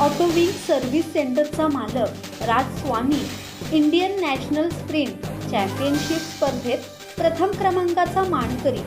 ऑटोविंग service सेंटरचा मालक Raj Swami Indian national sprint championship स्पर्धेत प्रथम क्रमांकाचा मानकरी.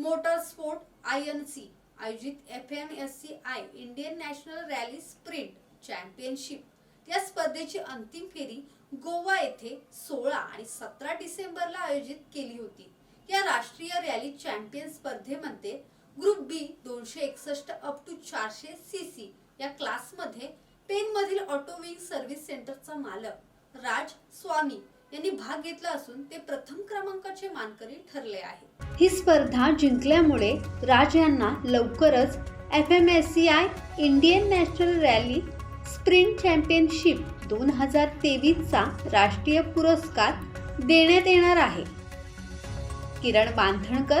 Motor sport I N C आयोजित F M S C I Indian national rally sprint championship. या स्पर्धेची अंतिम फेरी गोवा येथे सोळा आणि सतरा डिसेंबरला आयोजित केली होती. या राष्ट्रीय रॅली चॅम्पियन स्पर्धेमध्ये ग्रुप बी दोनशे एकसष्ट अप टू चारशे सी सी या क्लासमध्ये पेनमधील ऑटोविंग सर्व्हिस सेंटरचा मालक राज स्वामी यांनी भाग घेतला असून ते प्रथम क्रमांकाचे मानकरी ठरले आहे ही स्पर्धा जिंकल्यामुळे राज यांना लवकरच F M S C I Indian national rally sprint championship दोन हजार तेवीसचा राष्ट्रीय पुरस्कार देण्यात येणार आहे. किरण बांधणकर